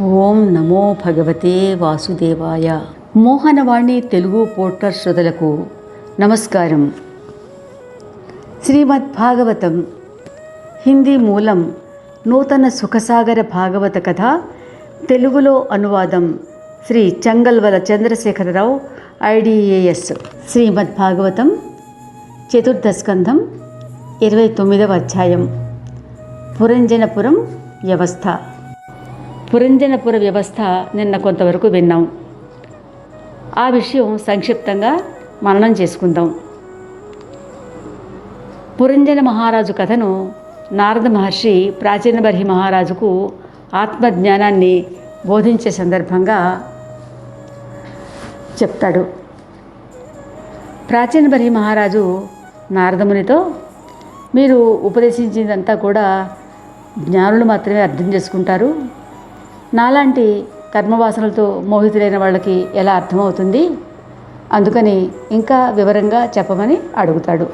ఓం నమో భగవతే వాసుదేవాయ. మోహనవాణి తెలుగు పోర్టర్ శ్రోతలకు నమస్కారం. శ్రీమద్ భాగవతం హిందీ మూలం నూతన సుఖసాగర భాగవత కథ తెలుగులో అనువాదం శ్రీ చంగల్వల చంద్రశేఖరరావు ఐడిఏఎస్ శ్రీమద్ భాగవతం చతుర్థ స్కంధం ఇరవై తొమ్మిదవ అధ్యాయం పురంజనపురం వ్యవస్థ. పురంజనపుర వ్యవస్థ నిన్న కొంతవరకు విన్నాం. ఆ విషయం సంక్షిప్తంగా మననం చేసుకుందాం. పురంజన మహారాజు కథను నారద మహర్షి ప్రాచీన బర్హి మహారాజుకు ఆత్మజ్ఞానాన్ని బోధించే సందర్భంగా చెప్తాడు. ప్రాచీన బర్హి మహారాజు నారదమునితో మీరు ఉపదేశించిందంతా కూడా జ్ఞానులు మాత్రమే అర్థం చేసుకుంటారు. నాలాంటి కర్మవాసనలతో మోహితులైన వాళ్ళకి ఎలా అర్థమవుతుంది? అందుకని ఇంకా వివరంగా చెప్పమని అడుగుతాడు.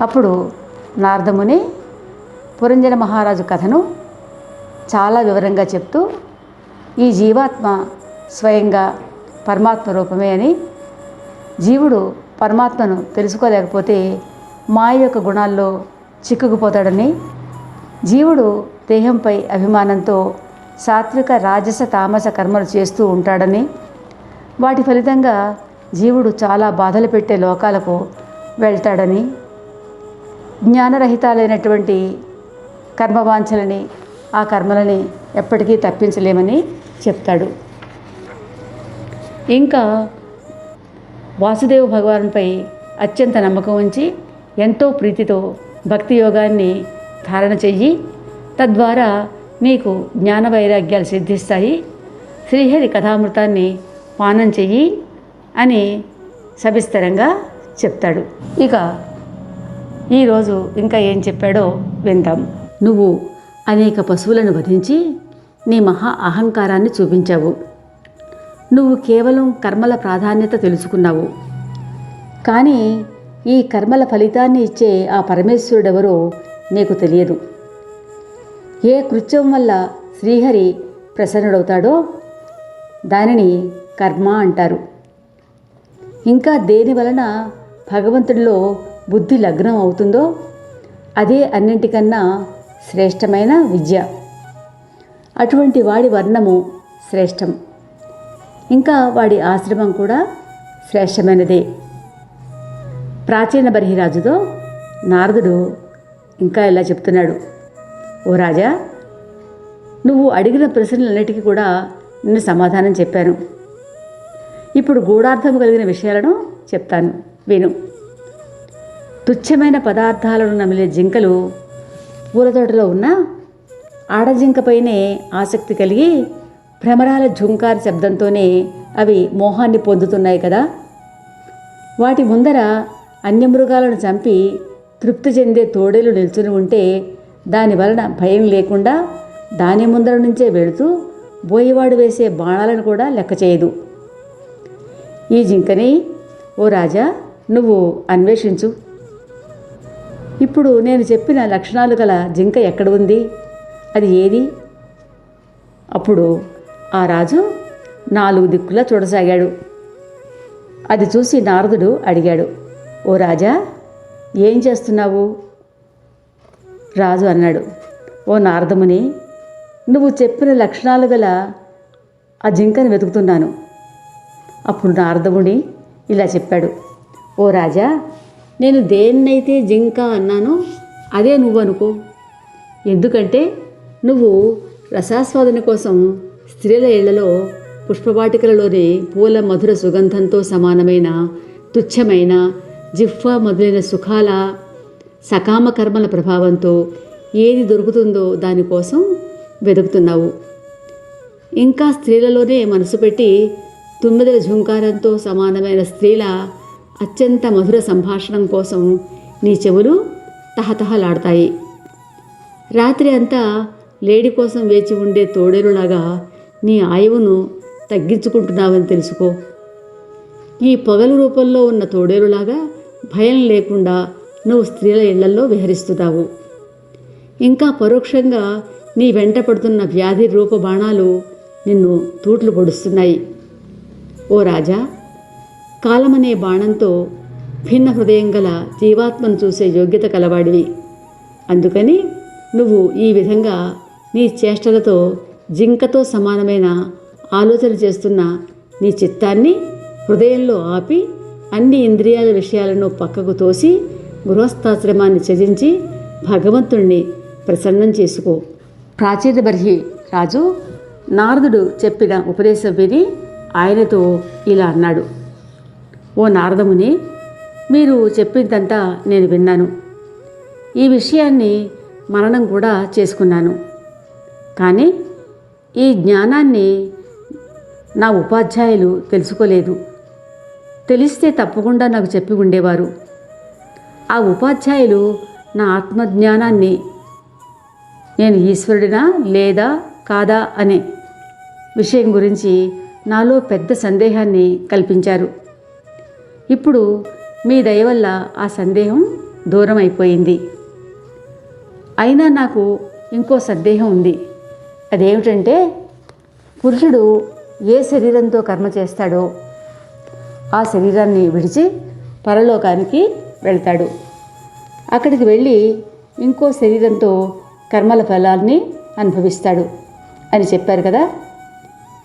అప్పుడు నారదముని పురంజన మహారాజు కథను చాలా వివరంగా చెప్తూ ఈ జీవాత్మ స్వయంగా పరమాత్మ రూపమే అని జీవుడు పరమాత్మను తెలుసుకోలేకపోతే మాయ యొక్క గుణాల్లో చిక్కుకుపోతాడని జీవుడు దేహంపై అభిమానంతో సాత్విక రాజస తామస కర్మలు చేస్తూ ఉంటాడని. వాటి ఫలితంగా జీవుడు చాలా బాధలు పెట్టే లోకాలకు వెళ్తాడని. జ్ఞానరహితాలైనటువంటి కర్మవాంఛలని ఆ కర్మలని ఎప్పటికీ తప్పించలేమని చెప్తాడు. ఇంకా వాసుదేవ భగవానుపై అత్యంత నమ్మకం ఉంచి ఎంతో ప్రీతితో భక్తి యోగాన్ని ధారణ చెయ్యి. తద్వారా నీకు జ్ఞాన వైరాగ్యాలు సిద్ధిస్తాయి. శ్రీహరి కథామృతాన్ని పానం చెయ్యి అని సవిస్తరంగా చెప్తాడు. ఇక ఈరోజు ఇంకా ఏం చెప్పాడో విందాం. నువ్వు అనేక పశువులను వధించి నీ మహా అహంకారాన్ని చూపించావు. నువ్వు కేవలం కర్మల ప్రాధాన్యత తెలుసుకున్నావు. కానీ ఈ కర్మల ఫలితాన్ని ఇచ్చే ఆ పరమేశ్వరుడెవరో నీకు తెలియదు. ఏ కృత్యం వల్ల శ్రీహరి ప్రసన్నుడవుతాడో దానిని కర్మ అంటారు. ఇంకా దేని వలన భగవంతుడిలో బుద్ధి లగ్నం అవుతుందో అదే అన్నింటికన్నా శ్రేష్టమైన విద్య. అటువంటి వాడి వర్ణము శ్రేష్టం. ఇంకా వాడి ఆశ్రమం కూడా శ్రేష్టమైనదే. ప్రాచీన బర్హిరాజుతో నారదుడు ఇంకా ఇలా చెప్తున్నాడు. ఓ రాజా నువ్వు అడిగిన ప్రశ్నలన్నిటికీ కూడా నేను సమాధానం చెప్పాను. ఇప్పుడు గూఢార్థం కలిగిన విషయాలను చెప్తాను. విను. తుచ్చమైన పదార్థాలను నమిలే జింకలు పూలతోటలో ఉన్న ఆడజింకపైనే ఆసక్తి కలిగి భ్రమరాల ఝుంకార్ శబ్దంతోనే అవి మోహాన్ని పొందుతున్నాయి కదా. వాటి ముందర అన్యమృగాలను చంపి తృప్తి చెందే తోడేలు నిల్చుని ఉంటే దాని వలన భయం లేకుండా దాని ముందర నుంచే వెళుతూ బోయవాడు వేసే బాణాలను కూడా లెక్క చేయదు. ఈ జింకని ఓ రాజా నువ్వు అన్వేషించు. ఇప్పుడు నేను చెప్పిన లక్షణాలు గల జింక ఎక్కడ ఉంది? అది ఏది? అప్పుడు ఆ రాజు నాలుగు దిక్కులా చూడసాగాడు. అది చూసి నారదుడు అడిగాడు ఓ రాజా ఏం చేస్తున్నావు? రాజు అన్నాడు. ఓ నారదముని నువ్వు చెప్పిన లక్షణాలు గల ఆ జింకని వెతుకుతున్నాను. అప్పుడు నారదముని ఇలా చెప్పాడు. ఓ రాజా నేను దేన్నైతే జింక అన్నానో అదే నువ్వు అనుకో. ఎందుకంటే నువ్వు రసాస్వాదన కోసం స్త్రీల ఇళ్ళలో పుష్పవాటికలలోని పూల మధుర సుగంధంతో సమానమైన తుచ్చమైన జిఫ్ఫా మొదలైన సుఖాల సకామ కర్మల ప్రభావంతో ఏది దొరుకుతుందో దానికోసం వెతుకుతున్నావు. ఇంకా స్త్రీలలోనే మనసు పెట్టి తుమ్మిదల ఝుంకారంతో సమానమైన స్త్రీల అత్యంత మధుర సంభాషణం కోసం నీ చెవులు తహతహలాడతాయి. రాత్రి అంతా లేడి కోసం వేచి ఉండే తోడేలులాగా నీ ఆయువును తగ్గించుకుంటున్నావని తెలుసుకో. ఈ పొగలు రూపంలో ఉన్న తోడేలులాగా భయం లేకుండా నువ్వు స్త్రీల ఇళ్ళలో విహరిస్తున్నావు. ఇంకా పరోక్షంగా నీ వెంట పడుతున్న వ్యాధి రూప బాణాలు నిన్ను తూట్లు పొడుస్తున్నాయి. ఓ రాజా కాలమనే బాణంతో భిన్న హృదయం గల జీవాత్మను చూసే యోగ్యత కలవాడివి. అందుకని నువ్వు ఈ విధంగా నీ చేష్టలతో జింకతో సమానమైన ఆలోచన చేస్తున్న నీ చిత్తాన్ని హృదయంలో ఆపి అన్ని ఇంద్రియాల విషయాలను పక్కకు తోసి గృహస్థాశ్రమాన్ని త్యజించి భగవంతుణ్ణి ప్రసన్నం చేసుకో. ప్రాచీర్బర్హి రాజు నారదుడు చెప్పిన ఉపదేశం విని ఆయనతో ఇలా అన్నాడు. ఓ నారదముని మీరు చెప్పిందంతా నేను విన్నాను. ఈ విషయాన్ని మరణం కూడా చేసుకున్నాను. కానీ ఈ జ్ఞానాన్ని నా ఉపాధ్యాయులు తెలుసుకోలేదు. తెలిస్తే తప్పకుండా నాకు చెప్పి ఉండేవారు. ఆ ఉపాధ్యాయులు నా ఆత్మజ్ఞానాన్ని నేను ఈశ్వరుడినా లేదా కాదా అనే విషయం గురించి నాలో పెద్ద సందేహాన్ని కల్పించారు. ఇప్పుడు మీ దయ వల్ల ఆ సందేహం దూరం అయిపోయింది అయినా నాకు ఇంకో సందేహం ఉంది. అదేమిటంటే పురుషుడు ఏ శరీరంతో కర్మ చేస్తాడో ఆ శరీరాన్ని విడిచి పరలోకానికి వెళ్తాడు. అక్కడికి వెళ్ళి ఇంకో శరీరంతో కర్మల ఫలాన్ని అనుభవిస్తాడు అని చెప్పారు కదా.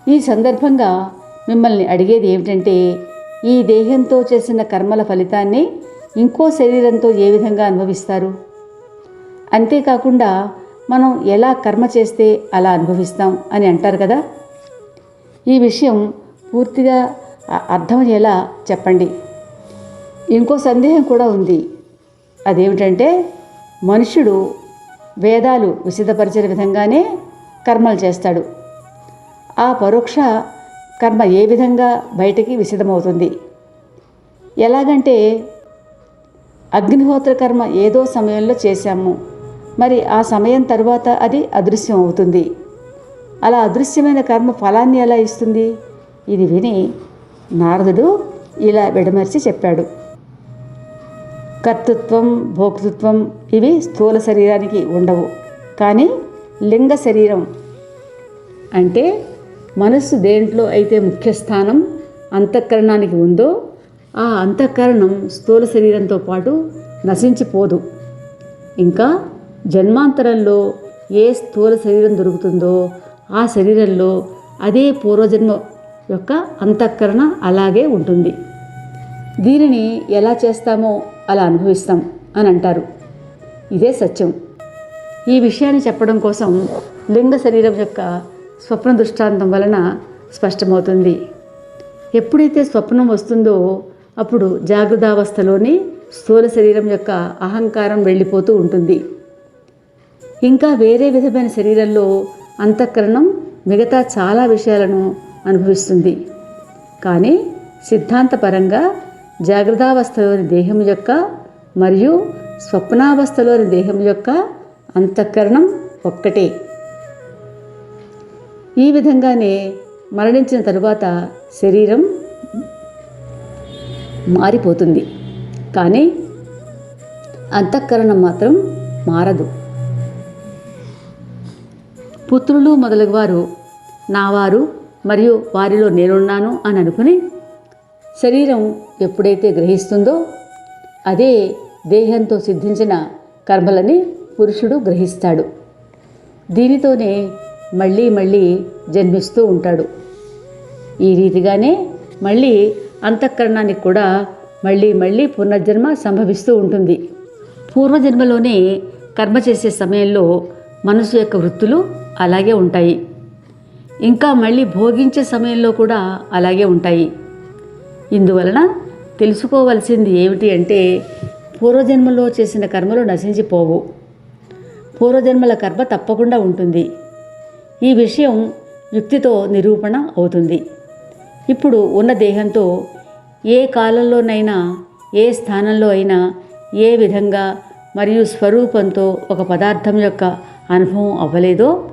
ఈ సందర్భంగా మిమ్మల్ని అడిగేది ఏమిటంటే ఈ దేహంతో చేసిన కర్మల ఫలితాన్ని ఇంకో శరీరంతో ఏ విధంగా అనుభవిస్తారు? అంతేకాకుండా మనం ఎలా కర్మ చేస్తే అలా అనుభవిస్తాం అని అంటారు కదా. ఈ విషయం పూర్తిగా అర్థమయ్యేలా చెప్పండి. ఇంకో సందేహం కూడా ఉంది. అదేమిటంటే మనుష్యుడు వేదాలు విసిద్ధపరిచిన విధంగానే కర్మలు చేస్తాడు. ఆ పరోక్ష కర్మ ఏ విధంగా బయటికి విసిద్ధమవుతుంది ఎలాగంటే అగ్నిహోత్ర కర్మ ఏదో సమయంలో చేశాము. మరి ఆ సమయం తర్వాత అది అదృశ్యం అవుతుంది. అలా అదృశ్యమైన కర్మ ఫలాన్ని ఎలా ఇస్తుంది? ఇది విని నారదుడు ఇలా విడమర్చి చెప్పాడు. కర్తృత్వం భోక్తృత్వం ఇవి స్థూల శరీరానికి ఉండవు. కానీ లింగ శరీరం అంటే మనస్సు దేంట్లో అయితే ముఖ్య స్థానం అంతఃకరణానికి ఉందో ఆ అంతఃకరణం స్థూల శరీరంతో పాటు నశించిపోదు. ఇంకా జన్మాంతరంలో ఏ స్థూల శరీరం దొరుకుతుందో ఆ శరీరంలో అదే పూర్వజన్మ యొక్క అంతఃకరణ అలాగే ఉంటుంది. దీనిని ఎలా చేస్తామో అలా అనుభవిస్తాం అని అంటారు. ఇదే సత్యం. ఈ విషయాన్ని చెప్పడం కోసం లింగ శరీరం యొక్క స్వప్న దృష్టాంతం వలన స్పష్టమవుతుంది. ఎప్పుడైతే స్వప్నం వస్తుందో అప్పుడు జాగ్రత్తావస్థలోని స్థూల శరీరం యొక్క అహంకారం వెళ్ళిపోతూ ఉంటుంది. ఇంకా వేరే విధమైన శరీరంలో అంతఃకరణం మిగతా చాలా విషయాలను అనుభవిస్తుంది. కానీ సిద్ధాంతపరంగా జాగ్రత్తావస్థలోని దేహం యొక్క మరియు స్వప్నావస్థలోని దేహం యొక్క అంతఃకరణం ఒక్కటే. ఈ విధంగానే మరణించిన తరువాత శరీరం మారిపోతుంది. కానీ అంతఃకరణం మాత్రం మారదు. పుత్రులు మొదలగువారు నావారు మరియు వారిలో నేనున్నాను అని అనుకుని శరీరం ఎప్పుడైతే గ్రహిస్తుందో అదే దేహంతో సిద్ధించిన కర్మలని పురుషుడు గ్రహిస్తాడు. దీనితోనే మళ్ళీ మళ్ళీ జన్మిస్తూ ఉంటాడు. ఈ రీతిగానే మళ్ళీ అంతఃకరణానికి కూడా మళ్ళీ మళ్ళీ పునర్జన్మ సంభవిస్తూ ఉంటుంది. పూర్వజన్మలోనే కర్మ చేసే సమయంలో మనసు యొక్క వృత్తులు అలాగే ఉంటాయి. ఇంకా మళ్ళీ భోగించే సమయంలో కూడా అలాగే ఉంటాయి. ఇందువలన తెలుసుకోవలసింది ఏమిటి అంటే పూర్వజన్మలో చేసిన కర్మలు నశించిపోవు. పూర్వజన్మల కర్మ తప్పకుండా ఉంటుంది. ఈ విషయం యుక్తితో నిరూపణ అవుతుంది. ఇప్పుడు ఉన్న దేహంతో ఏ కాలంలోనైనా ఏ స్థానంలో అయినా ఏ విధంగా మరియు స్వరూపంతో ఒక పదార్థం యొక్క అనుభవం అవ్వలేదో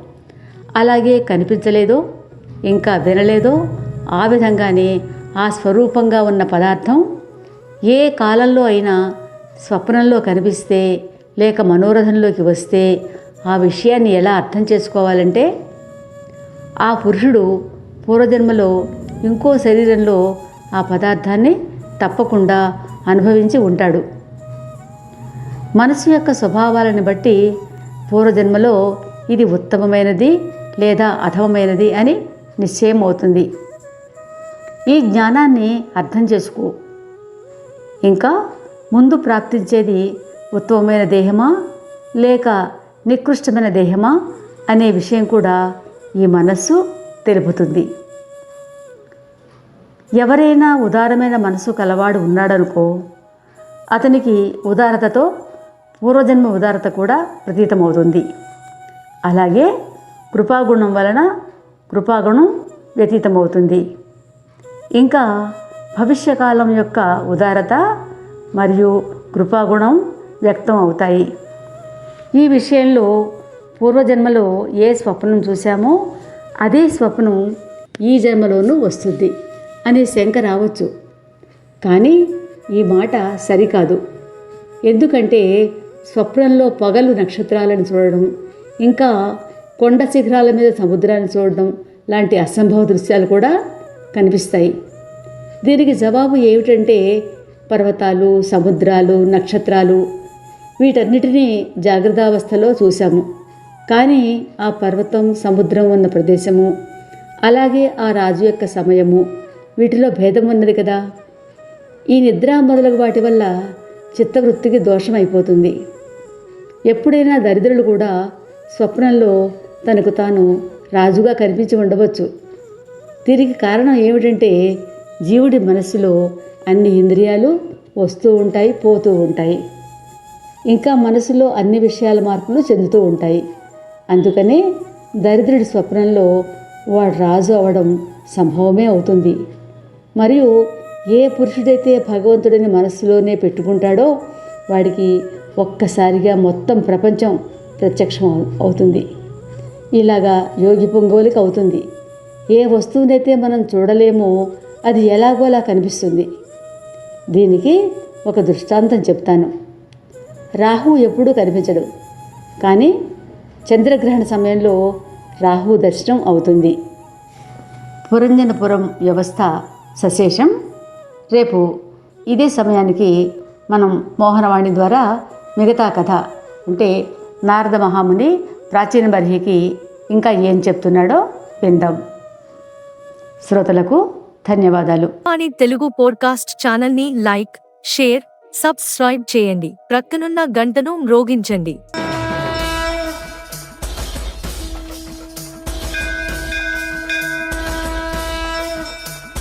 అలాగే కనిపించలేదో ఇంకా వినలేదో ఆ విధంగానే ఆ స్వరూపంగా ఉన్న పదార్థం ఏ కాలంలో అయినా స్వప్నంలో కనిపిస్తే లేక మనోరథంలోకి వస్తే ఆ విషయాన్ని ఎలా అర్థం చేసుకోవాలంటే ఆ పురుషుడు పూర్వజన్మలో ఇంకో శరీరంలో ఆ పదార్థాన్ని తప్పకుండా అనుభవించి ఉంటాడు. మనసు యొక్క స్వభావాలను బట్టి పూర్వజన్మలో ఇది ఉత్తమమైనది లేదా అధమమైనది అని నిశ్చయం అవుతుంది ఈ జ్ఞానాన్ని అర్థం చేసుకో. ఇంకా ముందు ప్రాప్తించేది ఉత్తమమైన దేహమా లేక నికృష్టమైన దేహమా అనే విషయం కూడా ఈ మనస్సు తెలుపుతుంది. ఎవరైనా ఉదారమైన మనసు కలవాడు ఉన్నాడనుకో అతనికి ఉదారతతో పూర్వజన్మ ఉదారత కూడా ప్రతీతమవుతుంది. అలాగే కృపాగుణం వలన కృపాగుణం వ్యతీతమవుతుంది. ఇంకా భవిష్యకాలం యొక్క ఉదారత మరియు కృపాగుణం వ్యక్తం అవుతాయి. ఈ విషయంలో పూర్వజన్మలో ఏ స్వప్నం చూశామో అదే స్వప్నం ఈ జన్మలోనూ వస్తుంది అనే శంక రావచ్చు. కానీ ఈ మాట సరికాదు. ఎందుకంటే స్వప్నంలో పగలు నక్షత్రాలను చూడడం ఇంకా కొండ శిఖరాల మీద సముద్రాన్ని చూడడం లాంటి అసంభవ దృశ్యాలు కూడా కనిపిస్తాయి. దీనికి జవాబు ఏమిటంటే పర్వతాలు సముద్రాలు నక్షత్రాలు. వీటన్నిటినీ జాగ్రత్తావస్థలో చూశాము. కానీ ఆ పర్వతం సముద్రం ఉన్న ప్రదేశము అలాగే ఆ రాజు యొక్క సమయము వీటిలో భేదం ఉన్నది కదా. ఈ నిద్ర మొదలగు వాటి వల్ల చిత్తవృత్తికి దోషం అయిపోతుంది. ఎప్పుడైనా దరిద్రులు కూడా స్వప్నంలో తనకు తాను రాజుగా కనిపించి ఉండవచ్చు. దీనికి కారణం ఏమిటంటే జీవుడి మనసులో అన్ని ఇంద్రియాలు వస్తూ ఉంటాయి పోతూ ఉంటాయి. ఇంకా మనసులో అన్ని విషయాల మార్పులు చెందుతూ ఉంటాయి. అందుకనే దరిద్రుడి స్వప్నంలో వాడు రాజు అవడం సంభవమే అవుతుంది. మరియు ఏ పురుషుడైతే భగవంతుడిని మనస్సులోనే పెట్టుకుంటాడో వాడికి ఒక్కసారిగా మొత్తం ప్రపంచం ప్రత్యక్షం అవు- అవుతుంది. ఇలాగా యోగి పొంగోలికి అవుతుంది. ఏ వస్తువునైతే మనం చూడలేమో అది ఎలాగోలా కనిపిస్తుంది. దీనికి ఒక దృష్టాంతం చెప్తాను. రాహు ఎప్పుడూ కనిపించడు. కానీ చంద్రగ్రహణ సమయంలో రాహు దర్శనం అవుతుంది. పురంజనపురం వ్యవస్థ సశేషం. రేపు ఇదే సమయానికి మనం మోహనవాణి ద్వారా మిగతా కథ అంటే నారద మహాముని ప్రాచీన బర్హికి ఇంకా ఏం చెప్తున్నాడో విందాం. శ్రోతలకు ధన్యవాదాలు. వాణి తెలుగు పోడ్కాస్ట్ ఛానల్ని లైక్ షేర్ సబ్స్క్రైబ్ చేయండి. ప్రక్కనున్న గంటను మ్రోగించండి.